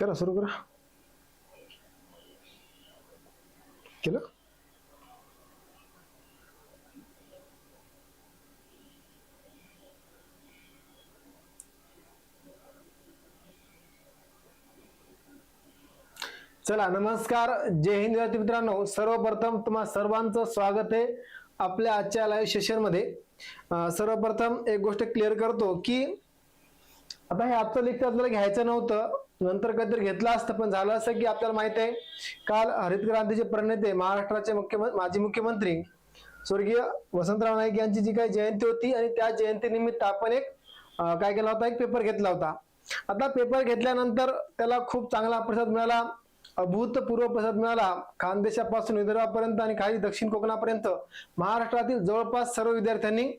करा सुरू करा. केलं? चला नमस्कार. जय हिंद विद्यार्थी मित्रांनो. सर्वप्रथम तुम्हा सर्वांचं स्वागत आहे आपल्या आजच्या लाईव्ह सेशनमध्ये सर्वप्रथम एक गोष्ट क्लिअर करतो की आता हे आजचं लेक्चर आपल्याला घ्यायचं नव्हतं. नंतर काहीतरी घेतलं असतं पण झालं असं की आपल्याला माहीत आहे काल हरित क्रांतीचे प्रणेते महाराष्ट्राचे मुख्यमंत्री माजी मुख्यमंत्री स्वर्गीय वसंतराव नाईक यांची जी काही जयंती होती आणि त्या जयंतीनिमित्त आपण एक काय केला होता एक पेपर घेतला होता. आता पेपर घेतल्यानंतर त्याला खूप चांगला प्रतिसाद मिळाला अभूतपूर्व प्रसाद मिळाला खानदेशापासून विदर्भापर्यंत आणि खाली दक्षिण कोकणापर्यंत महाराष्ट्रातील जवळपास सर्व विद्यार्थ्यांनी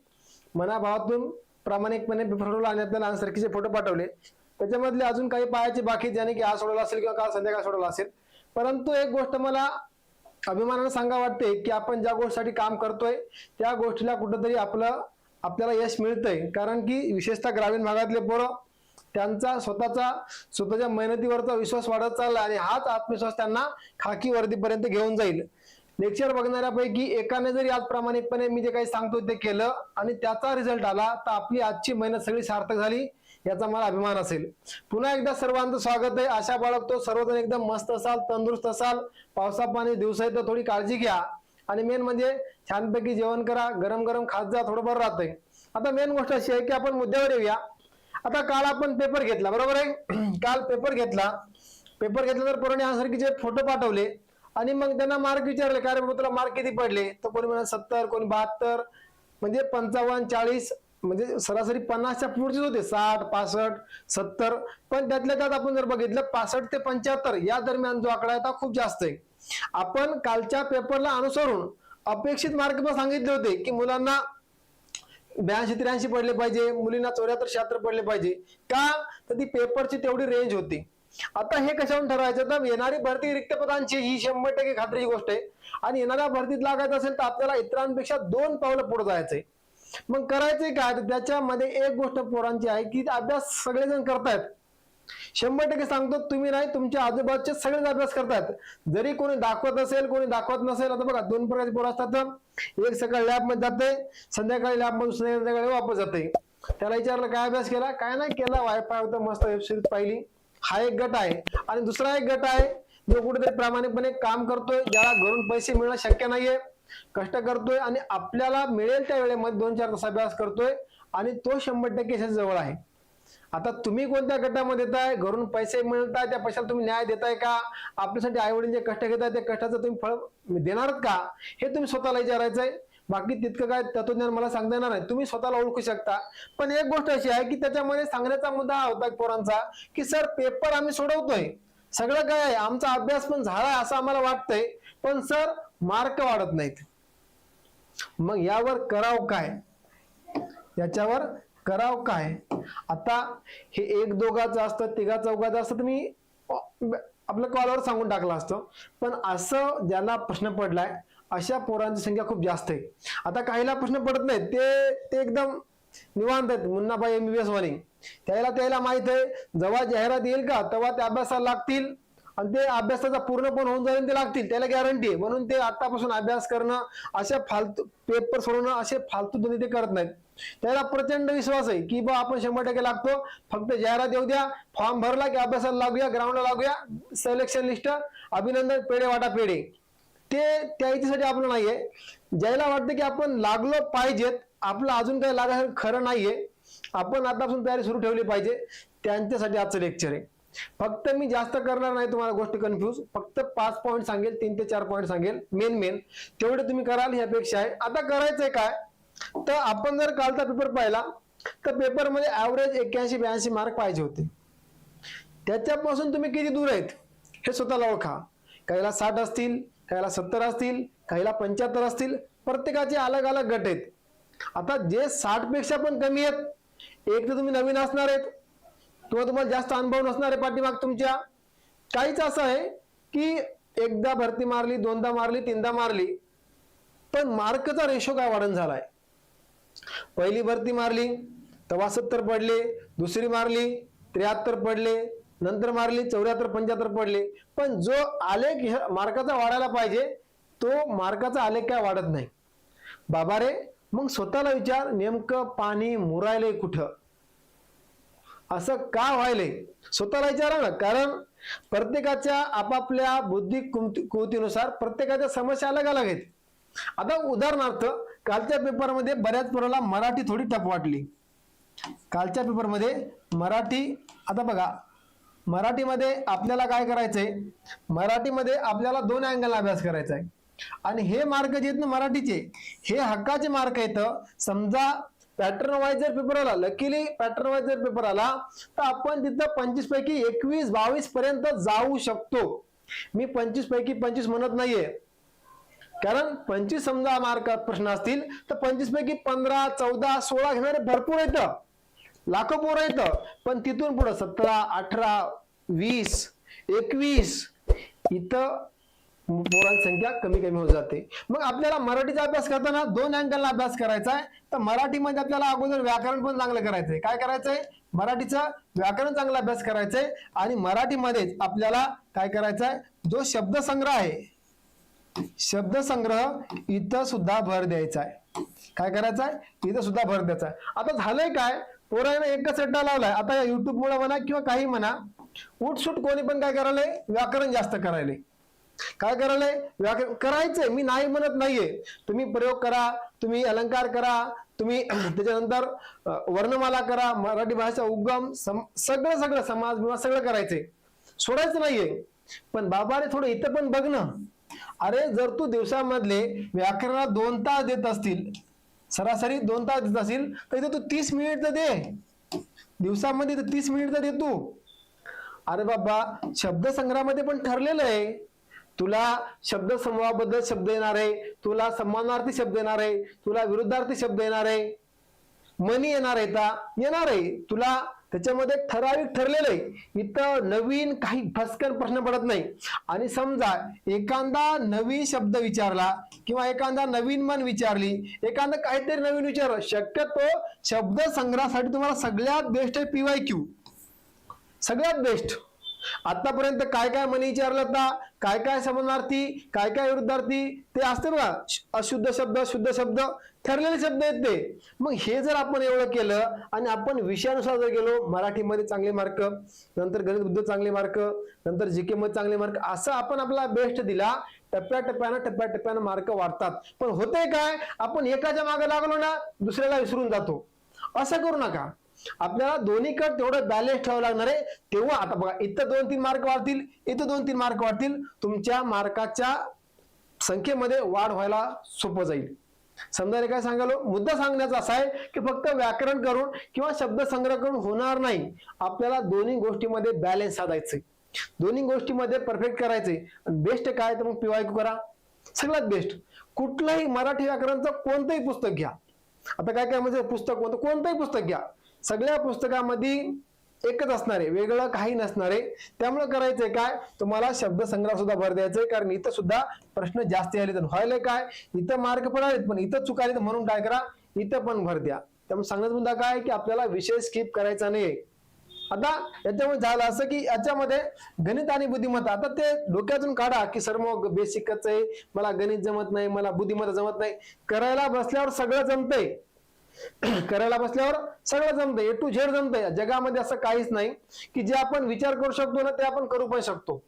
मनाभावातून प्रामाणिकपणे पेपर आणि आपल्याला आन्सरकीचे फोटो पाठवले. त्याच्यामधले अजून काही पायाचे बाकी ज्याने की आज सोडवला असेल किंवा काल संध्याकाळ सोडवला असेल. परंतु एक गोष्ट मला अभिमानानं सांगा वाटते की आपण ज्या गोष्टीसाठी काम करतोय त्या गोष्टीला कुठंतरी आपलं आपल्याला यश मिळतंय. कारण की विशेषतः ग्रामीण भागातले पोरं त्यांचा स्वतःचा स्वतःच्या मेहनतीवरचा विश्वास वाढत चालला आणि हाच आत्मविश्वास त्यांना खाकी वर्दीपर्यंत घेऊन जाईल. लेक्चर बघणाऱ्यापैकी एकाने जरी आज प्रामाणिकपणे मी जे काही सांगतो ते केलं आणि त्याचा रिझल्ट आला तर आपली आजची मेहनत सगळी सार्थक झाली. याचा मला अभिमान असेल. पुन्हा एकदा सर्वांचं स्वागत आहे. आशा बाळगतो. सर्वजण एकदम मस्त असाल तंदुरुस्त असाल. पावसा पाणी दिवसा तर थोडी काळजी घ्या. आणि मेन म्हणजे छानपैकी जेवण करा. गरम गरम खात जा. थोडं बरं राहतंय. आता मेन गोष्ट अशी आहे की आपण मुद्द्यावर येऊया. आता काल आपण पेपर घेतला. बरोबर आहे? काल पेपर घेतला. पेपर घेतल्यानंतर पोरांनी जे फोटो पाठवले. आणि मग त्यांना मार्क विचारले. कारण तुला मार्क किती पडले? तर कोणी म्हणा सत्तर कोणी बहात्तर. म्हणजे पंचावन्न चाळीस म्हणजे सरासरी पन्नासच्या पुढचेच होते साठ पासष्ट सत्तर. पण त्यातल्या त्यात आपण जर बघितलं पासष्ट ते पंच्याहत्तर या दरम्यान जो आकडा आहे तो खूप जास्त आहे. आपण कालच्या पेपरला अनुसरून अपेक्षित मार्क पण सांगितले होते की मुलांना ब्याऐंशी त्र्याऐंशी पडले पाहिजे मुलींना चौऱ्याहत्तर शहात्तर पडले पाहिजे. का? तर ती पेपरची तेवढी रेंज होती. आता हे कशावरून ठरवायचं? तर येणारी भरती रिक्त पदांची ही शंभर टक्के खात्रीची गोष्ट आहे. आणि येणाऱ्या भरतीत लागायचं असेल तर आपल्याला इतरांपेक्षा दोन पावलं पुढे जायचंय. मग करायचंय काय? तर त्याच्यामध्ये एक गोष्ट पोरांची आहे की अभ्यास सगळेजण करतायत. शंभर टक्के सांगतो तुम्ही नाही तुमच्या आजूबाजूचे सगळेच अभ्यास करतात जरी कोणी दाखवत असेल कोणी दाखवत नसेल आता बघा दोन प्रकारचे पोरं असतात एक सकाळी लॅबमध्ये जाते संध्याकाळी लॅब मधून संध्याकाळी वापस जाते. त्याला विचारलं काय अभ्यास केला? काय नाही केला वायफाय होता मस्त वेबसिरीज पाहिली. हा एक गट आहे. आणि दुसरा एक गट आहे जो कुठेतरी प्रामाणिकपणे काम करतोय ज्याला घरून पैसे मिळणं शक्य नाहीये. कष्ट करतोय आणि आपल्याला मिळेल त्या वेळेमध्ये दोन चार तास अभ्यास करतोय आणि तो शंभर टक्के जवळ आहे. आता तुम्ही कोणत्या गटामध्ये येताय घरून पैसे मिळताय त्या पैशाला तुम्ही न्याय देताय का? आपल्यासाठी आई वडील जे कष्ट घेताय त्या कष्टाचं तुम्ही फळ देणार का? हे तुम्ही स्वतःला विचारायचंय. बाकी तितकं काय तत्वज्ञान मला सांगता येणार नाही. तुम्ही स्वतःला ओळखू शकता. पण एक गोष्ट अशी आहे की त्याच्यामध्ये सांगण्याचा मुद्दा हा होता पोरांचा की सर पेपर आम्ही सोडवतोय. सगळं काय आहे? आमचा अभ्यास पण झाला असं आम्हाला वाटतंय. पण सर मार्क वाढत नाहीत. मग यावर कराव काय? याच्यावर कराव काय? आता हे एक दोघाचं असतं तिघा चौघाचं असतं मी आपल्या कॉलवर सांगून टाकलं असतं. पण असं ज्यांना प्रश्न पडलाय अशा पोरांची संख्या खूप जास्त आहे. आता काहीला प्रश्न पडत नाही ते ते एकदम निवांत आहेत. मुन्नाबाई एमबीबीएस वाणी त्याला त्याला माहीत आहे जेव्हा जाहिरात येईल का तेव्हा त्या अभ्यासाला लागतील. आणि ते अभ्यासाचा पूर्ण पण होऊन जाईल ते लागतील त्याला गॅरंटी आहे. म्हणून ते आतापासून अभ्यास करणं अशा फालतू पेपर सोडवणं असे फालतू धंदे ते करत नाहीत. त्याला प्रचंड विश्वास आहे की बा आपण शंभर टक्के लागतो. फक्त जाहिरात येऊ द्या फॉर्म भरला की अभ्यासाला लागूया ग्राउंडला लागूया. सिलेक्शन लिस्ट अभिनंदन पेढे वाटा पेढे. ते त्या याच्यासाठी आपलं नाहीये. ज्याला वाटतं की आपण लागलो पाहिजेत आपलं अजून काही लागायचं खरं नाहीये. आपण आतापासून तयारी सुरू ठेवली पाहिजे. त्यांच्यासाठी आजचं लेक्चर आहे. फक्त मी जास्त करणार नाही तुम्हाला गोष्ट कन्फ्यूज फक्त पाच पॉईंट सांगेल तीन ते चार पॉईंट सांगेल. मेन मेन तेवढे तुम्ही कराल ही अपेक्षा आहे. आता करायचंय काय? तर आपण जर कालचा पेपर पाहिला तर पेपरमध्ये ऍव्हरेज एक्क्याऐंशी ब्याऐंशी मार्क पाहिजे होते. त्याच्यापासून तुम्ही किती दूर आहेत? हे स्वतःला ओळखा. काहीला साठ असतील काहीला सत्तर असतील काहीला पंच्याहत्तर असतील. प्रत्येकाचे अलग अलग गट आहेत. आता जे साठपेक्षा पण कमी आहेत एक तर तुम्ही नवीन असणार आहेत. किंवा तुम्हाला जास्त अनुभव नसणार आहे पाठीमाग तुमच्या काहीच असं आहे की एकदा भरती मारली दोनदा मारली तीनदा मारली पण मार्कचा रेशो काय वाढण झालाय? पहिली भरती मारली तेव्हा सत्तर पडले दुसरी मारली त्र्याहत्तर पडले नंतर मारली चौऱ्याहत्तर पंच्याहत्तर पडले. पण जो आलेख मार्काचा वाढायला पाहिजे तो मार्काचा आलेख काय वाढत नाही? बाबा रे मग स्वतःला विचार नेमकं पाणी मुरायलंय कुठं? असं का व्हायले स्वतःला विचारा ना. कारण प्रत्येकाच्या आपापल्या बुद्धी कुमती- कुवतीनुसार प्रत्येकाच्या समस्या अलग अलग आहेत. आता उदाहरणार्थ कालच्या पेपरमध्ये बऱ्याच पोराला मराठी थोडी टप वाटली. कालच्या पेपरमध्ये मराठी आता बघा मराठीमध्ये आपल्याला काय करायचंय? मराठीमध्ये आपल्याला दोन अँगल अभ्यास करायचा आहे आणि हे मार्क जे आहेत ना मराठीचे हे हक्काचे मार्क आहेत. समजा पॅटर्न वाईज जर पेपर आला लकीली पॅटर्न वाईज जर पेपर आला तर आपण तिथं पंचवीस पैकी एकवीस बावीस पर्यंत जाऊ शकतो. मी पंचवीस पैकी पंचवीस म्हणत नाहीये. कारण पंचवीस समजा मार्कात प्रश्न असतील तर पंचवीस पैकी पंधरा चौदा सोळा घेणारे भरपूर येतं लाखो पोरं येतं पण तिथून पुढे सतरा अठरा वीस एकवीस इथं पोरांची संख्या कमी कमी होत जाते. मग आपल्याला मराठीचा अभ्यास करताना दोन अँगलला अभ्यास करायचा आहे. तर मराठीमध्ये आपल्याला अगोदर व्याकरण पण चांगलं करायचंय. काय करायचंय? मराठीचं व्याकरण चांगला अभ्यास करायचंय आणि मराठीमध्येच आपल्याला काय करायचंय? जो शब्दसंग्रह आहे शब्दसंग्रह इथं सुद्धा भर द्यायचा आहे. काय करायचं आहे इथं सुद्धा भर द्यायचा आहे. आता झालंय काय? पोराने एकच अड्डा लावलाय. आता या मुळे म्हणा किंवा काही म्हणा उठसूट कोणी पण काय करायलंय? व्याकरण जास्त करायला काय करायलंय? व्याकरण करायचंय. मी नाही म्हणत नाहीये. तुम्ही प्रयोग करा तुम्ही अलंकार करा तुम्ही त्याच्यानंतर वर्णमाला करा मराठी भाषा उगम सगळं सगळं समाज विवाह सगळं करायचंय. सोडायचं नाहीये. पण बाबाने थोडं इथं पण बघ ना. अरे जर तू दिवसामधले व्याकरणात दोन तास देत असतील सरासरी दोन तास देत असतील तर इथे तू तीस मिनिट तर दे. दिवसामध्ये तर तीस मिनिट तर दे तू. अरे बाबा शब्दसंग्रहामध्ये पण ठरलेलं आहे. तुला शब्द समूहाबद्दल शब्द येणार आहे. तुला सन्मानार्थी शब्द येणार आहे. तुला विरुद्धार्थी शब्द येणार आहे. मनी येणार आहे का येणार आहे. तुला त्याच्यामध्ये ठराविक ठरलेलं आहे. इथं नवीन काही भस्कर प्रश्न पडत नाही. आणि समजा एखादा नवीन शब्द विचारला किंवा एखादा नवीन मन विचारली एखादा काहीतरी नवीन विचार शक्यतो शब्द संग्रहासाठी तुम्हाला सगळ्यात बेस्ट आहे पीवाय क्यू सगळ्यात बेस्ट आतापर्यंत काय काय मनी विचारलं होता काय काय समानार्थी? काय काय विरुद्धार्थी? ते असते बघा अशुद्ध शब्द शुद्ध शब्द ठरलेले शब्द आहेत ते. मग हे जर आपण एवढं केलं आणि आपण विषयानुसार जर गेलो मराठीमध्ये चांगले मार्क नंतर गणित बुद्ध चांगले मार्क नंतर जीके मध्ये चांगले मार्क असं आपण आपला बेस्ट दिला टप्प्याटप्प्यानं टप्प्याटप्प्यानं मार्क वाढतात. पण होतंय काय? आपण एकाच्या मागे लागलो ना दुसऱ्याला विसरून जातो. असं करू नका. आपल्याला दोन्हीकडे तेवढं बॅलेन्स ठेवावं लागणार आहे. तेव्हा आता बघा इथं दोन तीन मार्क वाढतील इथं दोन तीन मार्क वाढतील. तुमच्या मार्काच्या संख्येमध्ये वाढ व्हायला सोपं जाईल. समजा काय सांगालो मुद्दा सांगण्याचा असा आहे की फक्त व्याकरण करून किंवा शब्द संग्रह करून होणार नाही. आपल्याला दोन्ही गोष्टीमध्ये बॅलेन्स साधायचंय. दोन्ही गोष्टीमध्ये परफेक्ट करायचंय. बेस्ट काय? तर मग पीवायकू करा. सगळ्यात बेस्ट कुठलंही मराठी व्याकरणचं कोणतंही पुस्तक घ्या. आता काय काय म्हणजे पुस्तक कोणतं? कोणतंही पुस्तक घ्या. सगळ्या पुस्तकामध्ये एकच असणार आहे वेगळं काही नसणार. आहे त्यामुळे करायचंय काय? तुम्हाला शब्दसंग्रह सुद्धा भर द्यायचंय कारण इथं सुद्धा प्रश्न जास्त आले तर व्हायला काय? इथं मार्क पण आहेत पण इथं चुकाले तर म्हणून काय करा? इथं पण भर द्या. त्यामुळे सांगण्याचा मुद्दा काय की आपल्याला विषय स्किप करायचा नाही आता याच्यामुळे झालं असं की याच्यामध्ये गणित आणि बुद्धिमत्ता आता ते डोक्यातून काढा की सर मग बेसिकच आहे. मला गणित जमत नाही मला बुद्धिमत्ता जमत नाही. करायला बसल्यावर सगळं जमतंय. करायला बसल्यावर सगळं जमतंय ए टू झेड जमतंय. जगामध्ये असं काहीच नाही की जे आपण विचार करू शकतो ना ते आपण करू पण शकतो.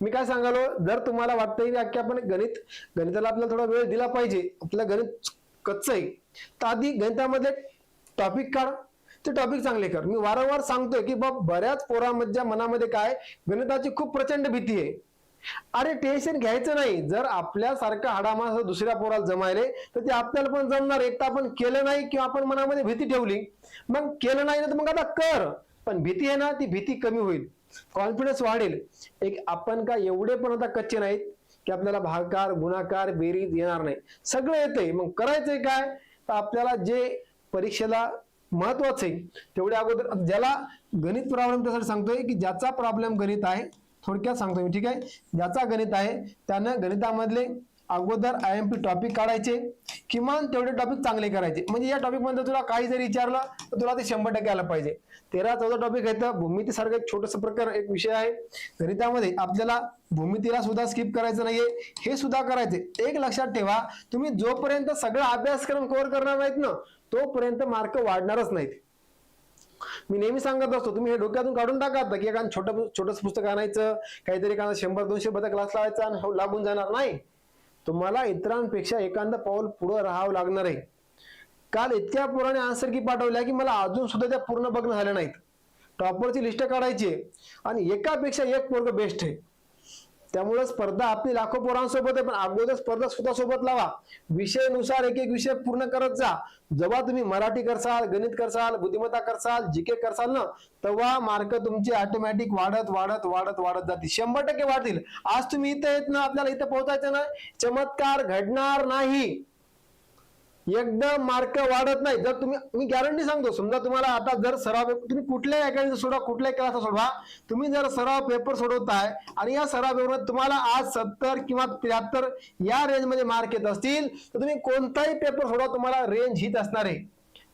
मी काय सांगालो जर तुम्हाला वाटतंय की आपण गणित गणिताला आपल्याला थोडा वेळ दिला पाहिजे आपलं गणित कच्च आहे तर आधी गणितामध्ये टॉपिक काढ. ते टॉपिक चांगले कर. मी वारंवार सांगतोय की बाब बऱ्याच पोरांच्या मनामध्ये काय गणिताची खूप प्रचंड भीती आहे. अरे टेन्शन घ्यायचं नाही. जर आपल्यासारखं हाडामास दुसऱ्या पोराला जमायले तर ते आपल्याला पण जमणार. एक तर आपण केलं नाही किंवा आपण मनामध्ये भीती ठेवली. मग केलं नाही ना तर मग आता कर. पण भीती आहे ना ती भीती कमी होईल. कॉन्फिडन्स वाढेल. एक आपण का एवढे पण आता कच्चे नाहीत की आपल्याला भागाकार गुणाकार बेरीज येणार नाही. सगळं येतंय. मग करायचंय काय? तर आपल्याला जे परीक्षेला महत्वाचं आहे तेवढ्या अगोदर ज्याला गणित प्रॉब्लेम त्यासाठी सांगतोय की ज्याचा प्रॉब्लेम गणित आहे थोडक्यात सांगतो मी ठीक आहे? ज्याचा गणित आहे त्यानं गणितामधले अगोदर आय एम पी टॉपिक काढायचे किमान तेवढे टॉपिक चांगले करायचे. म्हणजे या टॉपिकमध्ये तुला काही जरी विचारलं तर तुला ते शंभर टक्के आलं पाहिजे. तेरा चौदा टॉपिक येतं भूमितीसारखं एक छोटस प्रकार एक विषय आहे. गणितामध्ये आपल्याला भूमितीला सुद्धा स्किप करायचं नाहीये. हे सुद्धा करायचे. एक लक्षात ठेवा तुम्ही जोपर्यंत सगळा अभ्यासक्रम कव्हर करणार नाहीत ना तोपर्यंत मार्क वाढणारच नाहीत. मी नेहमी सांगत असतो तुम्ही हे डोक्यातून काढून टाका आता की एखादं छोटं छोटंसं पुस्तक आणायचं काहीतरी एखादा शंभर दोनशे बद्दल क्लास लावायचा आणि हो, लागून जाणार नाही. तुम्हाला इतरांपेक्षा एखादं पाऊल पुढं राहावं लागणार आहे. काल इतक्या पोराने आन्सर की पाठवल्या की मला अजून सुद्धा त्या पूर्ण बघणं झाल्या नाहीत. टॉपरची लिस्ट काढायची आणि एकापेक्षा एक पोरग बेस्ट आहे. त्यामुळे स्पर्धा आपली लाखो पोरांसोबत आहे पण अगोदर स्पर्धा स्वतःसोबत लावा. विषयानुसार एक एक विषय पूर्ण करत जा. जेव्हा तुम्ही मराठी करसाल गणित करसाल बुद्धिमत्ता करसाल जीके करसाल ना तेव्हा मार्क तुमचे ऑटोमॅटिक वाढत वाढत वाढत वाढत जातील. शंभर टक्के वाढतील. आज तुम्ही इथं येत ना आपल्याला इथं पोहोचायचं ना चमत्कार घडणार नाही. एकदम मार्क वाढत नाही. जर तुम्ही मी गॅरंटी सांगतो समजा तुम्हाला आता जर सराव तुम्ही कुठल्याही अकॅडमी सोडवा कुठल्याही क्लास सोडवा तुम्ही जर सराव पेपर सोडवताय आणि या सराव तुम्हाला आज सत्तर किंवा त्र्याहत्तर या रेंजमध्ये मार्क येत असतील तर तुम्ही कोणताही पेपर सोडवा तुम्हाला रेंज हीच असणार आहे.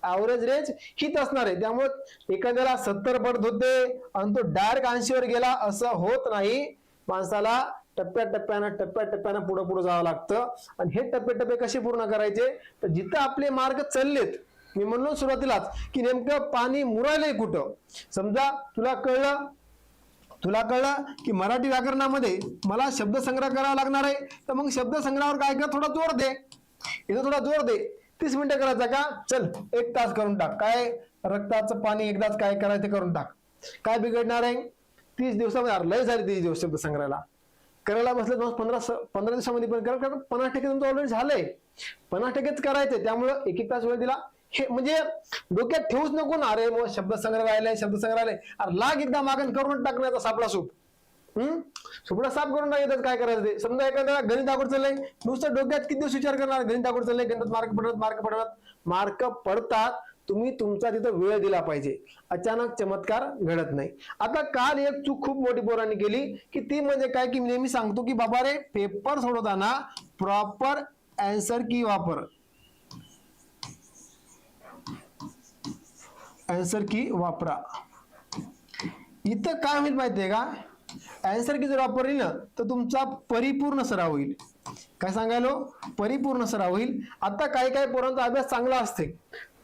ॲव्हरेज रेंज हीच असणार आहे. त्यामुळे एखाद्याला सत्तर पडत होते आणि तो डायरेक्ट ऐंशीवर गेला असं होत नाही. माणसाला टप्प्याटप्प्यानं टप्प्याटप्प्यानं पुढं पुढं जावं लागतं. आणि हे टप्पे टप्पे कसे पूर्ण करायचे? तर जिथं आपले मार्ग चाललेत मी म्हणलो सुरुवातीलाच की नेमकं पाणी मुरायलंय कुठं? समजा तुला कळलं तुला कळलं की मराठी व्याकरणामध्ये मला शब्दसंग्रह करावा लागणार आहे. तर मग शब्दसंग्रहावर काय कर? थोडा जोर दे. इथं थोडा जोर दे. तीस मिनिटं करायचा का? चल एक तास करून टाक. काय? रक्ताचं पाणी एकदाच काय करायचं करून टाक. काय बिघडणार आहे? तीस दिवसामध्ये लय झाली तीस दिवस शब्दसंग्रहाला. करायला बसले दोन पंधरा पंधरा दिवसामध्ये पण करा कारण पन्नास टक्के तुमचं ऑलरेडी झालंय. पन्नास टक्केच करायचंय त्यामुळं एक एक तास वेळ दिला. हे म्हणजे डोक्यात ठेवूच नको ना अरे मग शब्दसंग्रह राहिलाय शब्दसंग्रह राहिलाय. अरे लाग एकदा मागण करून टाकण्याचा सापडा सूप. हम्म? सुपडा साफ करून टाकायचं काय करायचं ते? समजा एखाद्या गणित आकडे चाललंय. नुसतं डोक्यात किती दिवस विचार करणार? गणित आकडे चाललंय गणितात मार्क पडत मार्क पडतात मार्क पडतात तुम्ही तुमचा तिथं वेळ दिला पाहिजे. अचानक चमत्कार घडत नाही. आता काल एक चूक खूप मोठी पोरांनी केली की ती म्हणजे काय की नेहमी सांगतो की बाबा रे पेपर सोडवताना प्रॉपर अँसर की वापर. अँसर की वापरा. इथं काय होईल माहितीये का? अँसर की जर वापरली ना तर तुमचा परिपूर्ण सराव होईल. काय सांगायलो? परिपूर्ण सराव होईल. आता काही काही पोरांचा अभ्यास चांगला असते.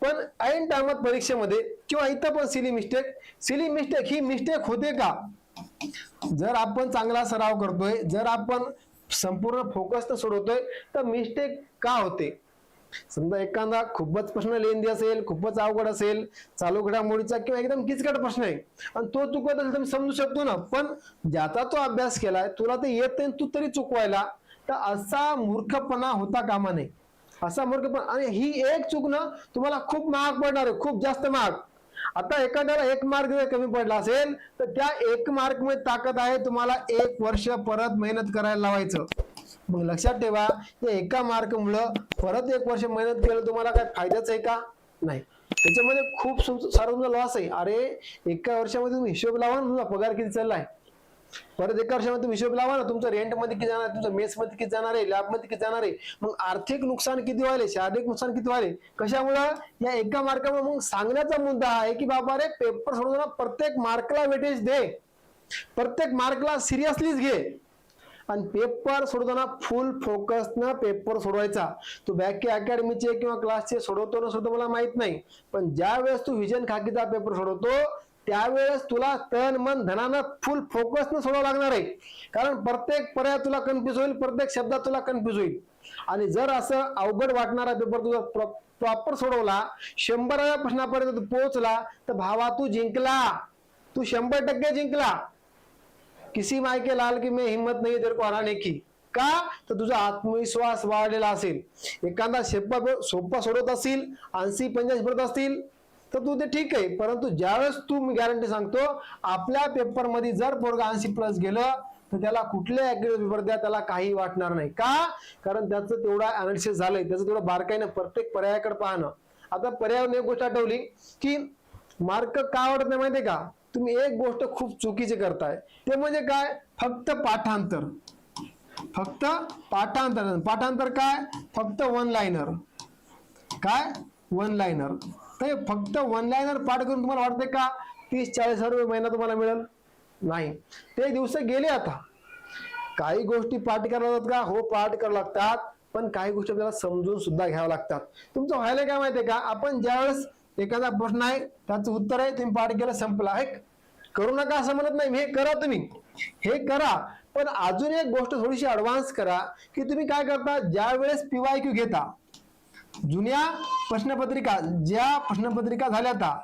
पण ऐन टायमात परीक्षेमध्ये किंवा इथं पण सिली मिस्टेक सिली मिस्टेक ही मिस्टेक होते का? जर आपण चांगला सराव करतोय जर आपण संपूर्ण फोकस सोडवतोय तर मिस्टेक का होते? समजा एखादा खूपच प्रश्न लेंदी असेल खूपच अवघड असेल चालू घडामोडीचा किंवा एकदम किचकट प्रश्न आहे आणि तो चुकत असेल तर मी समजू शकतो ना पण ज्याचा तो अभ्यास केलाय तुला ते येत नाही तू तरी चुकवायला तर असा मूर्खपणा होता कामा नये. असा मूर्खपणा आणि ही एक चूक ना तुम्हाला खूप महाग पडणार आहे खूप जास्त महाग. आता एखाद्याला एक मार्क जर कमी पडला असेल तर त्या एक मार्कमध्ये ताकद आहे तुम्हाला एक वर्ष परत मेहनत करायला लावायचं. मग लक्षात ठेवा या एका मार्क मुळे परत एक वर्ष मेहनत केलं तुम्हाला काय फायद्याच आहे का? नाही. त्याच्यामध्ये खूप सु- सारा तुमचा लॉस आहे. अरे एका वर्षामध्ये तुम्ही हिशोब लावा ना तुमचा पगार किती चाललाय. परत एका वर्षामध्ये तुम्ही हिशोब लावा ना तुमचं रेंटमध्ये किती जाणार तुमचं मेस मध्ये किती जाणार आहे लॅबमध्ये किती जाणार आहे मग आर्थिक नुकसान किती व्हायले शारीरिक नुकसान किती व्हायले कशामुळं? या एका मार्कामुळे मग सांगण्याचा मुद्दा हा आहे की बाबा रे पेपर सोडवताना प्रत्येक मार्कला वेटेज दे. प्रत्येक मार्कला सिरियसलीच घे. आणि पेपर सोडवताना फुल फोकस न पेपर सोडवायचा. तू बॅक अकॅडमीचे किंवा क्लासचे सोडवतो ना सुद्धा मला माहीत नाही. पण ज्या वेळेस तू व्हिजन खाकीचा पेपर सोडवतो त्यावेळेस तुला तन मन धनानं फुल फोकसनं सोडावं लागणार आहे. कारण प्रत्येक पर्याय तुला कन्फ्युज होईल प्रत्येक शब्दात तुला कन्फ्युज होईल. आणि जर असं अवघड वाटणारा पेपर तुझा प्रॉपर सोडवला शंभराव्या प्रश्नापर्यंत तू पोहोचला तर भावा तू जिंकला. तू शंभर टक्के जिंकला. किसी माय के लाल की मी हिम्मत नाही है तेरे को हराने की. का? तर तुझा आत्मविश्वास वाढलेला असेल. एखादा सोपा सोपा सोडत असतील ऐंशी पंच्याऐंशी पडत असतील तर तू ते ठीक आहे. परंतु ज्यावेळेस तू मी गॅरंटी सांगतो आपल्या पेपरमध्ये जर पोरगा ऐंशी प्लस गेलं तर त्याला कुठल्या पेपर द्या त्याला काही वाटणार नाही. का? कारण त्याचं तेवढा अनालिसिस झालंय. त्याचं तेवढं बारकाईनं प्रत्येक पर्यायाकडे पाहणं. आता पर्यावरण एक गोष्ट आठवली की मार्क का आवडत नाही माहितीये का? तुम्ही एक गोष्ट खूप चुकीची करताय. ते म्हणजे काय? फक्त पाठांतर. फक्त पाठांतर. पाठांतर काय? फक्त वन लाईनर काय? वन लाईनर तर फक्त वनलाईनवर पाठ करून तुम्हाला वाटते का तीस चाळीस हजार रुपये महिना तुम्हाला मिळेल? नाही. ते दिवस गेले आता. काही गोष्टी पाठ कराव्या लागतात का? हो पाठ करावं लागतात. पण काही गोष्टी आपल्याला समजून सुद्धा घ्याव्या लागतात. तुमचं व्हायला काय माहितीये का? आपण ज्यावेळेस एखादा प्रश्न आहे त्याचं उत्तर आहे तुम्ही पाठ केलं संपला. आहे करू नका असं म्हणत नाही. हे करा तुम्ही. हे करा. पण अजून एक गोष्ट थोडीशी ऍडव्हान्स करा की तुम्ही काय करता? ज्या वेळेस पीवाय क्यू घेता जुन्या प्रश्नपत्रिका ज्या प्रश्नपत्रिका झाल्या त्या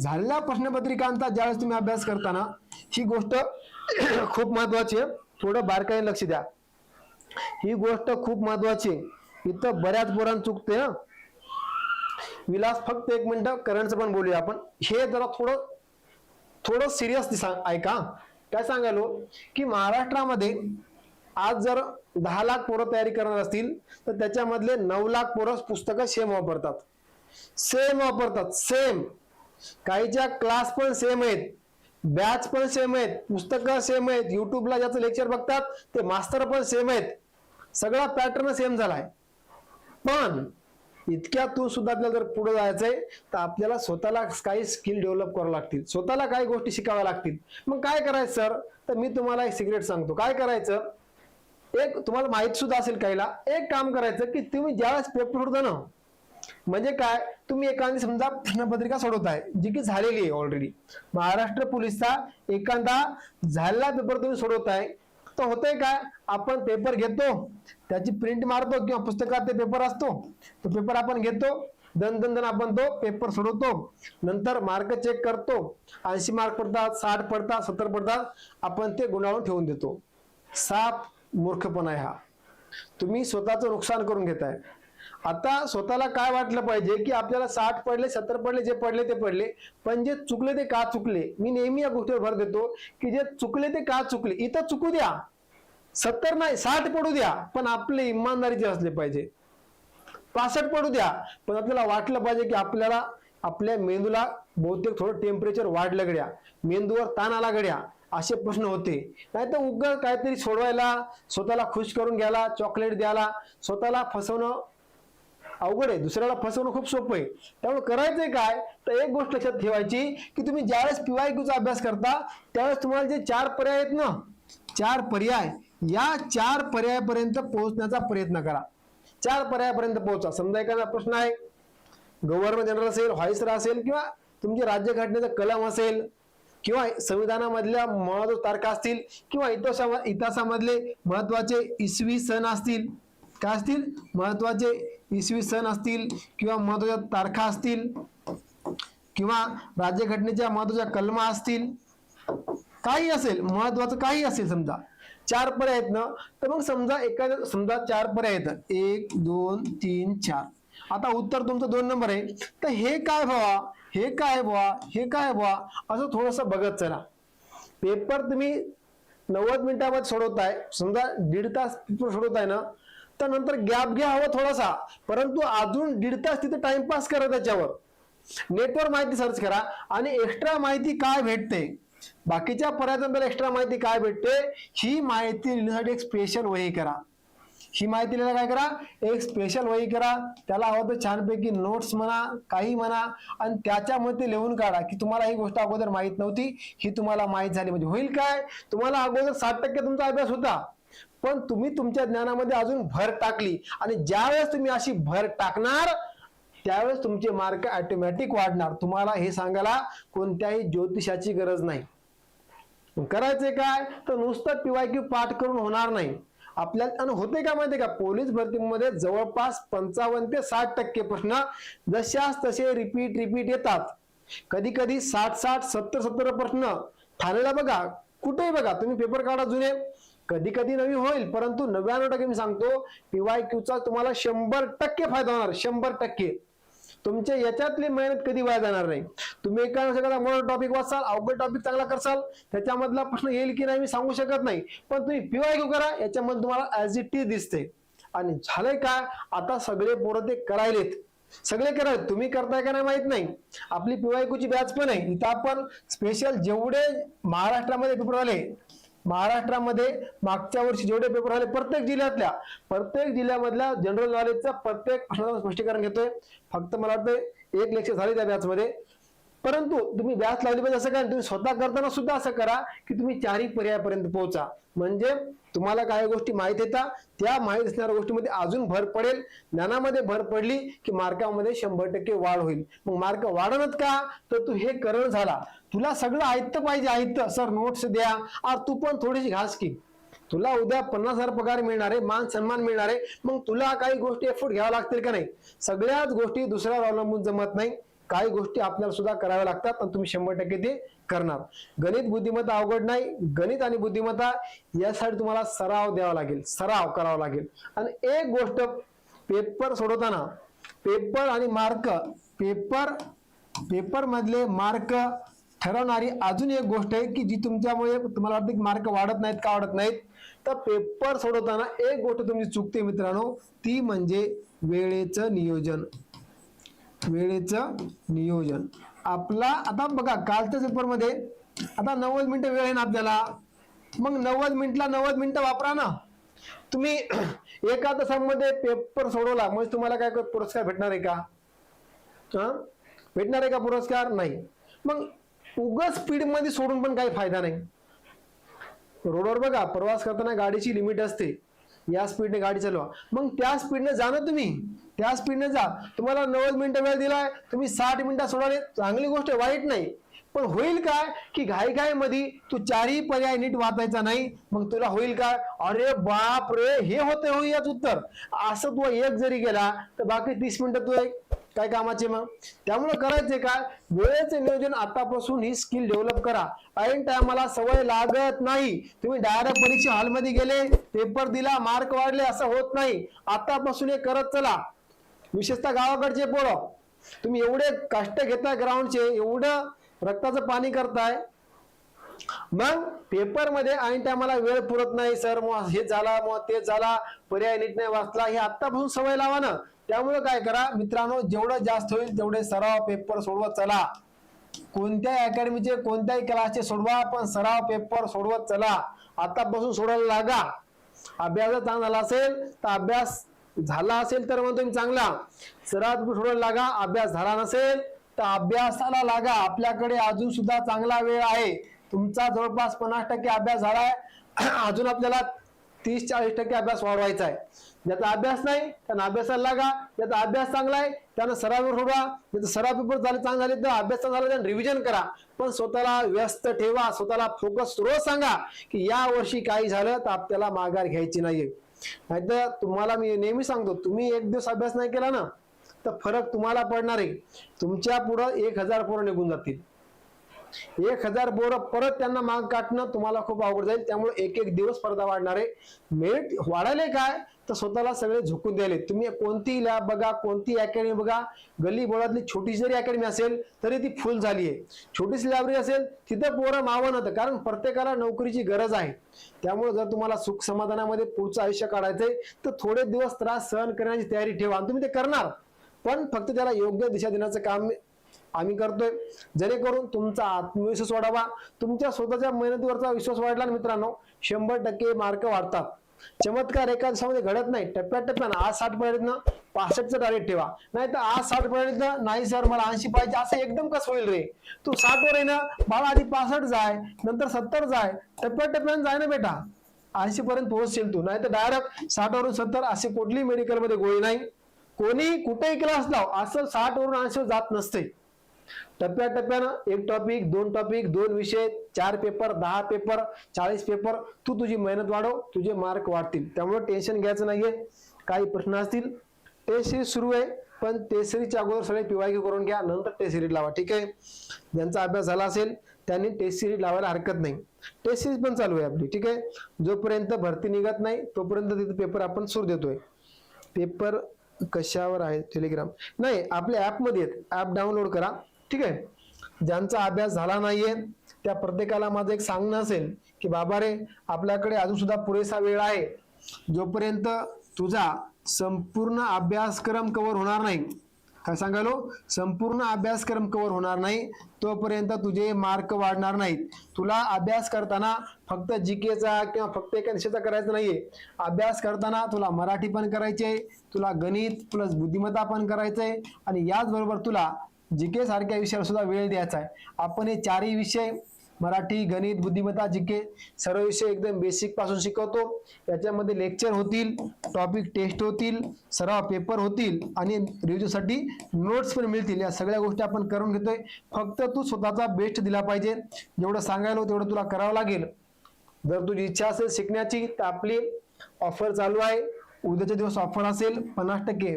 झालेल्या प्रश्नपत्रिकांचा ज्यावेळेस तुम्ही अभ्यास करताना ही गोष्ट खूप महत्वाची आहे. थोडं बारकाईने लक्ष द्या. ही गोष्ट खूप महत्वाची आहे. इथं बऱ्याच पोरांना चुकते ना विलास फक्त एक मिनिट करंटचं पण बोलूया आपण. हे जरा थोडं थोडं सिरियस ऐका काय सांगायलो? की महाराष्ट्रामध्ये आज जर दहा लाख पोरं तयारी करणार असतील तर त्याच्यामधले नऊ लाख पोरं पुस्तकं सेम वापरतात. सेम वापरतात. सेम काहीच्या क्लास पण सेम आहेत बॅच पण सेम आहेत पुस्तकं सेम आहेत युट्यूबला ज्याचं लेक्चर बघतात ते मास्टर पण सेम आहेत. सगळा पॅटर्न सेम झालाय. पण इतक्यातून सुद्धा आपल्याला जर पुढे जायचंय तर आपल्याला स्वतःला काही स्किल डेव्हलप करावं लागतील. स्वतःला काही गोष्टी शिकाव्या लागतील. मग काय करायचं सर तर मी तुम्हाला एक सिक्रेट सांगतो. काय करायचं? एक तुम्हाला माहीत सुद्धा असेल काहीला एक काम करायचं की तुम्ही ज्यावेळेस पेपर सोडता ना म्हणजे काय तुम्ही एखादी समजा प्रश्नपत्रिका सोडवताय जी की झालेली आहे ऑलरेडी महाराष्ट्र पोलीसचा एखादा झालेला पेपर तुम्ही सोडवताय तर होतंय काय आपण पेपर घेतो त्याची प्रिंट मारतो किंवा पुस्तकात ते पेपर असतो तो पेपर आपण घेतो दन दन दन आपण तो पेपर सोडवतो नंतर मार्क चेक करतो ऐंशी मार्क पडतात साठ पडतात सत्तर पडतात आपण ते गुंडाळून ठेवून देतो. साप मूर्खपणा आहे हा. तुम्ही स्वतःचं नुकसान करून घेताय. आता स्वतःला काय वाटलं पाहिजे की आपल्याला साठ पडले सत्तर पडले जे पडले ते पडले पण जे चुकले ते का चुकले? मी नेहमी या गोष्टीवर भर देतो की जे चुकले ते का चुकले? इथं चुकू द्या. सत्तर नाही साठ पडू द्या पण आपले इमानदारीचे असले पाहिजे. पासष्ट पडू द्या पण आपल्याला वाटलं पाहिजे की आपल्याला आपल्या मेंदूला बहुतेक थोडं टेम्परेचर वाढलं गड्या. मेंदूवर ताण आला गड्या. असे प्रश्न होते. नाही तर उग काहीतरी सोडवायला स्वतःला खुश करून घ्यायला चॉकलेट द्यायला स्वतःला फसवणं अवघड आहे. दुसऱ्याला फसवणं खूप सोपं आहे. त्यामुळे करायचंय काय? तर एक गोष्ट लक्षात ठेवायची की तुम्ही ज्यावेळेस पीवाय अभ्यास करता त्यावेळेस तुम्हाला जे चार पर्याय आहेत ना चार पर्याय या चार पर्यायापर्यंत पोहोचण्याचा प्रयत्न करा. चार पर्यायापर्यंत पोहोचा. समजा एखादा प्रश्न आहे गव्हर्नर जनरल असेल व्हाईसरा असेल किंवा तुमचे राज्यघटनेचा कलम असेल किंवा संविधानामधल्या महत्त्व तारखा असतील किंवा इतिहासा इतिहासामधले महत्त्वाचे इसवी सण असतील काय असतील? महत्त्वाचे इसवी सण असतील किंवा महत्त्वाच्या तारखा असतील किंवा राज्यघटनेच्या महत्त्वाच्या कलमा असतील. काही असेल महत्वाचं काही असेल समजा चार पर्याय आहेत ना? तर मग समजा एखाद्या समजा चार पर्याय आहेत. एक दोन तीन चार. आता उत्तर तुमचं दोन नंबर आहे. तर हे काय व्हावा? हे काय बुवा? हे काय बुवा? असं थोडस बघत चला. पेपर तुम्ही नव्वद मिनिटामध्ये सोडवताय समजा दीड तास पेपर सोडवताय ना तर नंतर गॅप घ्या हवा थोडासा. परंतु अजून दीड तास तिथे टाइमपास करा त्याच्यावर. नेटवर माहिती सर्च करा आणि एक्स्ट्रा माहिती काय भेटते? बाकीच्या पर्यायांतर एक्स्ट्रा माहिती काय भेटते? ही माहिती लिहिण्यासाठी एक स्पेशल वही करा. ही माहिती लिहायला काय करा? एक स्पेशल वही करा. त्याला हवं तर छानपैकी नोट्स म्हणा काही म्हणा आणि त्याच्यामध्ये लिहून काढा की तुम्हाला ही गोष्ट अगोदर माहीत नव्हती ही तुम्हाला माहीत झाली. म्हणजे होईल काय? तुम्हाला अगोदर साठ टक्के तुमचा अभ्यास होता. पण तुम्ही तुमच्या ज्ञानामध्ये अजून भर टाकली. आणि ज्यावेळेस तुम्ही अशी भर टाकणार त्यावेळेस तुमचे मार्क ऑटोमॅटिक वाढणार. तुम्हाला हे सांगायला कोणत्याही ज्योतिषाची गरज नाही. करायचे काय? तर नुसतं पिवायकी पाठ करून होणार नाही. आपल्याला आणि होते का माहिती का? पोलीस भरतीमध्ये जवळपास पंचावन्न ते साठ टक्के प्रश्न जशाच तसे रिपीट रिपीट येतात. कधी कधी साठ साठ सत्तर सत्तर प्रश्न ठाण्याला बघा कुठेही बघा तुम्ही पेपर काढा जुने. कधी कधी नवी होईल परंतु नव्याण्णव टक्के मी सांगतो पीवाय क्यूचा तुम्हाला शंभर टक्के फायदा होणार शंभर टक्के. तुमच्या याच्यातली मेहनत कधी वाया जाणार नाही. तुम्ही एका एखादा मोठा टॉपिक वाचाल अवघड टॉपिक चांगला करसाल त्याच्यामधला प्रश्न येईल की नाही मी सांगू शकत नाही. पण तुम्ही पीवाय क्यू करा याच्यामध्ये तुम्हाला ऍज इट इज दिसते आणि झालंय काय? आता सगळे पोरं ते करायलेत. सगळे करायत तुम्ही करताय का नाही माहीत नाही. आपली पीवायकूची बॅच पण आहे. इथं आपण स्पेशल जेवढे महाराष्ट्रामध्ये पेपर आले महाराष्ट्रामध्ये मागच्या वर्षी जेवढे पेपर झाले प्रत्येक जिल्ह्यातल्या प्रत्येक जिल्ह्यामधल्या जनरल नॉलेजचा प्रत्येक प्रश्नाचं स्पष्टीकरण घेतोय. फक्त मला वाटतं एक लेक्चर झाले त्या बॅचमध्ये परंतु तुम्ही बॅच लावली पाहिजे असं काय तुम्ही स्वतः करताना सुद्धा असं करा की तुम्ही चारही पर्यायापर्यंत पोहोचा. म्हणजे तुम्हाला काही गोष्टी माहीत येतात त्या माहीत असणाऱ्या गोष्टीमध्ये अजून भर पडेल. ज्ञानामध्ये भर पडली की मार्कामध्ये शंभर टक्के वाढ होईल. मग मार्क वाढणत का? तर तू हे करण झाला. तुला सगळं आयत्त पाहिजे आयत्त. सर नोट्स द्या. आर तू पण थोडीशी घास की. तुला उद्या पन्नास हजार पगार मिळणार आहे मान सन्मान मिळणार आहे मग तुला काही गोष्टी एफर्ट घ्यावा लागतील का नाही? सगळ्याच गोष्टी दुसऱ्यावर अवलंबून जमत नाही. काही गोष्टी आपल्याला सुद्धा कराव्या लागतात आणि तुम्ही शंभर टक्के ते करणार. गणित बुद्धिमत्ता अवघड नाही. गणित आणि बुद्धिमत्ता यासाठी तुम्हाला सराव द्यावा लागेल. सराव करावा लागेल. आणि एक गोष्ट पेपर सोडवताना पेपर आणि मार्क पेपर पेपर मधले मार्क ठरवणारी अजून एक गोष्ट आहे की जी तुमच्यामुळे तुम्हाला वाटते की मार्क वाढत नाहीत का वाढत नाहीत? तर पेपर सोडवताना एक गोष्ट तुमची चुकते मित्रांनो ती म्हणजे वेळेचं नियोजन. वेळेचं नियोजन. आपला आता बघा कालच्या पेपरमध्ये आता नव्वद मिनिटं वेळ आहे ना आपल्याला. मग नव्वद मिनिटला नव्वद मिनिटं वापरा ना. तुम्ही एका तासामध्ये पेपर सोडवला म्हणजे तुम्हाला काय पुरस्कार भेटणार आहे का? हा? भेटणार आहे का पुरस्कार? नाही. मग उगच स्पीडमध्ये सोडून पण काही फायदा नाही. रोडवर बघा प्रवास करताना गाडीची लिमिट असते. या स्पीडने गाडी चालवा. मग त्या स्पीडने जा ना तुम्ही. त्या स्पीडने जा. तुम्हाला नव्वद मिनिटं वेळ दिलाय तुम्ही साठ मिनिटं सोडवले चांगली गोष्ट वाईट नाही. पण होईल काय की घाई घाई मध्ये तू चारही पर्याय नीट वाचायचा नाही मग तुला होईल काय? अरे बाप रे हे होते हो याच उत्तर. असं तू एक जरी गेला तर बाकी तीस मिनिटं तू एक काय कामाचे मग? त्यामुळे करायचे काय? वेळेचे नियोजन आतापासून ही स्किल डेव्हलप करा. ऐन टायमाला सवय लागत नाही. तुम्ही डायरेक्ट परीक्षा हॉलमध्ये गेले पेपर दिला मार्क वाढले असं होत नाही. आतापासून हे करत चला. विशेषतः गावाकडचे पोरं. तुम्ही एवढे कष्ट घेताय ग्राउंडचे एवढं रक्ताचं पाणी करताय. मग पेपरमध्ये ऐन टायमाला वेळ पुरत नाही सर मग हे झाला मग ते झाला पर्याय नीट नाही वाचला. हे आतापासून सवय लावा ना. त्यामुळे काय करा मित्रांनो जेवढं जास्त होईल तेवढे सराव पेपर सोडवत चला. कोणत्याही अकॅडमीचे कोणत्याही क्लासचे सोडवा पण सराव पेपर सोडवत चला. आतापासून सोडायला लागा. अभ्यास जर चांगला झाला असेल तर अभ्यास झाला असेल तर म्हणतो मी चांगला. सराव सोडायला लागा अभ्यास झाला नसेल तर अभ्यासाला लागा. आपल्याकडे अजून सुद्धा चांगला वेळ आहे. तुमचा जवळपास पन्नास टक्के अभ्यास झालाय. अजून आपल्याला तीस चाळीस टक्के अभ्यास वाढवायचा आहे. ज्याचा अभ्यास नाही त्यांना अभ्यासाला लागा. ज्याचा अभ्यास चांगला आहे त्यांना सरावर सोडवा ज्याचा सराव पेपर झाले चांगले झाले तर अभ्यास चांगला झाला त्यांना रिव्हिजन करा. पण स्वतःला व्यस्त ठेवा स्वतःला फोकस रोज सांगा की या वर्षी काही झालं तर आपल्याला माघार घ्यायची नाहीये. नाहीतर तुम्हाला मी नेहमी सांगतो तुम्ही एक दिवस अभ्यास नाही केला ना तर फरक तुम्हाला पडणार आहे. तुमच्या पुढं एक हजार पोरं निघून जातील. एक हजार बोर परत त्यांना माग काटणं तुम्हाला खूप अवघड जाईल. त्यामुळे एक एक दिवस स्पर्धा वाढणार आहे. मेरिट वाढायले काय? तर स्वतःला सगळे झुकून द्यायले. तुम्ही कोणती लॅब बघा कोणती अकॅडमी बघा गल्ली बोळातली छोटी जरी अकॅडमी असेल तरी ती फुल झाली आहे छोटीशी लायब्ररी असेल तिथं पोरं मावं नव्हतं कारण प्रत्येकाला नोकरीची गरज आहे. त्यामुळे जर तुम्हाला सुख समाधानामध्ये पुढचं आयुष्य काढायचंय तर थोडे दिवस त्रास सहन करण्याची तयारी ठेवा. आणि तुम्ही ते करणार. पण फक्त त्याला योग्य दिशा देण्याचं काम आम्ही करतोय. जेणेकरून तुमचा आत्मविश्वास वाढावा. तुमच्या स्वतःच्या मेहनतीवरचा विश्वास वाढला मित्रांनो शंभर टक्के मार्क वाढतात. चमत्कार एका दिवसामध्ये घडत नाही. टप्प्याटप्प्यानं आज साठ पर्यंत पासष्टचं टार्गेट ठेवा. नाही तर आज साठ पर्यंत नाही सर मला ऐंशी पाहिजे असं एकदम कसं होईल रे? तू साठ वर येणं ना बाळा आधी पासष्ट जाय नंतर सत्तर जाय टप्प्याटप्प्यानं जाय ना बेटा. ऐंशी पर्यंत पोहोचशील तू. नाही तर डायरेक्ट साठ वरून सत्तर असे कुठलीही मेडिकलमध्ये गोळी नाही. कोणी कुठेही क्लास लाव असं साठ वरून ऐंशी जात नसते. टप्प्याटप्प्यानं एक टॉपिक दोन टॉपिक दोन विषय चार पेपर दहा पेपर चाळीस पेपर तू तुझी मेहनत वाढव तुझे मार्क वाढतील. त्यामुळे टेन्शन घ्यायचं नाहीये. काही प्रश्न असतील टेस्ट सिरीज सुरू आहे. पण टेस्ट सिरीजच्या अगोदर सगळे पिवायकी करून घ्या नंतर टेस्ट सिरीज लावा ठीक आहे? ज्यांचा अभ्यास झाला असेल त्यांनी टेस्ट सिरीज लावायला हरकत नाही. टेस्ट सिरीज पण चालू आहे आपली ठीक आहे? जोपर्यंत भरती निघत नाही तोपर्यंत तिथे पेपर आपण सुरू देतोय. पेपर कशावर आहे? टेलिग्राम नाही आपल्या ऍपमध्ये आहेत. ऍप डाउनलोड करा. ठीक आहे? ज्यांचा अभ्यास झाला नाहीये त्या प्रत्येकाला माझं एक सांगणं असेल की बाबा रे आपल्याकडे अजून सुद्धा पुरेसा वेळ आहे. जोपर्यंत तुझा संपूर्ण अभ्यासक्रम कव्हर होणार नाही काय सांगालो संपूर्ण अभ्यासक्रम कव्हर होणार नाही तोपर्यंत तुझे मार्क वाढणार नाहीत. तुला अभ्यास करताना फक्त जीकेचा किंवा फक्त एका विषयाचा करायचा नाहीये. अभ्यास करताना तुला मराठी पण करायचे तुला गणित प्लस बुद्धिमत्ता पण करायचंय आणि याचबरोबर तुला जी के सारख्या विषयावर सुद्धा वेळ द्यायचा आहे. आपण हे चारही विषय मराठी गणित बुद्धिमत्ता जीके सर्व विषय एकदम बेसिकपासून शिकवतो. याच्यामध्ये लेक्चर होतील टॉपिक टेस्ट होतील सराव पेपर होतील आणि रिव्ह्यूसाठी नोट्स पण मिळतील. या सगळ्या गोष्टी आपण करून घेतोय. फक्त तू स्वतःचा बेस्ट दिला पाहिजे. जेवढं सांगायला तेवढं तुला करावं लागेल. जर तुझी इच्छा असेल शिकण्याची तर आपली ऑफर चालू आहे. उद्याच्या दिवस ऑफर असेल पन्नास टक्के.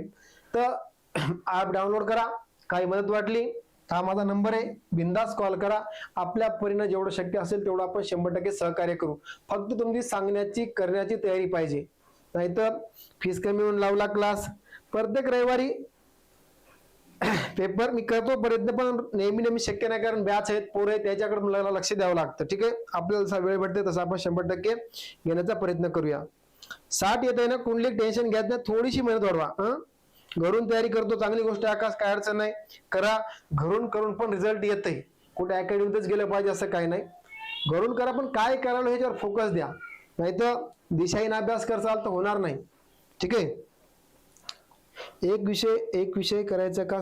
तर ॲप डाउनलोड करा. काही मदत वाटली? हा माझा नंबर आहे. बिंदास कॉल करा. आपल्या परीनं जेवढं शक्य असेल तेवढं आपण शंभर टक्के सहकार्य करू. फक्त तुमची सांगण्याची करण्याची तयारी पाहिजे. नाहीतर फीस कमी होऊन लावला क्लास प्रत्येक रविवारी पेपर मी करतो. प्रयत्न पण नेहमी नेहमी शक्य नाही कारण बॅच आहेत पोरं आहेत त्याच्याकडे मुलाला लक्ष द्यावं लागतं. ठीक आहे? आपल्याला जसा वेळ भेटते तसा आपण शंभर टक्के घेण्याचा प्रयत्न करूया. साठ येत आहे ना? कुठली टेन्शन घ्यायचं नाही. थोडीशी मेहनत वाढवा. घरून तयारी करतो चांगली गोष्ट आहे आकाश काय अडचण नाही. करा घरून करून पण रिझल्ट येते कुठे अकॅडमीतच गेलं पाहिजे असं काही नाही. घरून करा पण काय करायला ह्याच्यावर फोकस द्या. नाहीतर दिशाहीन अभ्यास करसाल तर होणार नाही. ठीक आहे? एक विषय एक विषय करायचा का?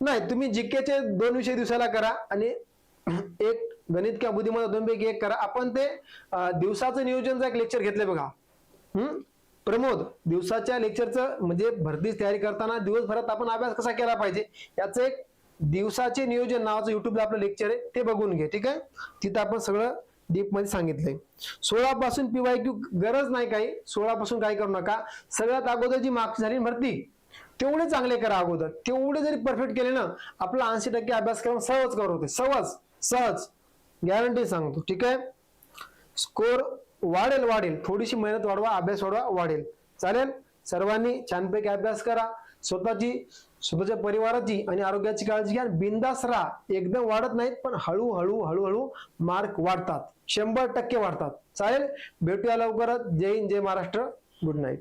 नाही तुम्ही जीकेचे दोन विषय दिवसाला करा आणि एक गणित किंवा बुद्धिमत्ता दोन पैकी एक करा. आपण ते दिवसाचं नियोजनचं एक लेक्चर घेतलंय बघा. हम्म प्रमोद दिवसाच्या लेक्चरचं म्हणजे भरतीच तयारी करताना दिवसभरात आपण अभ्यास कसा केला पाहिजे? याचं एक दिवसाचे नियोजन नावाचं युट्यूबला आपलं लेक्चर आहे ते बघून घे ठीक आहे? तिथं आपण सगळं डीपमध्ये सांगितलंय. सोळा पासून पीवाय क्यू गरज नाही काही सोळा पासून काही करू नका. सगळ्यात अगोदर जी मार्क्स झाली भरती तेवढे चांगले करा अगोदर. तेवढे जरी परफेक्ट केले ना आपला ऐंशी टक्के अभ्यासक्रम सहज कवर होते सहज सहज. गॅरंटी सांगतो ठीक आहे? स्कोर वाढेल वाढेल. थोडीशी मेहनत वाढवा अभ्यास वाढवा वाढेल. चालेल? सर्वांनी छानपैकी अभ्यास करा. स्वतःची स्वतःच्या परिवाराची आणि आरोग्याची काळजी घ्या. बिंदास राहा. एकदम वाढत नाहीत पण हळूहळू हळूहळू मार्क वाढतात. शंभर टक्के वाढतात. चालेल? भेटूया लवकरच. जय हिंद जय महाराष्ट्र. Good night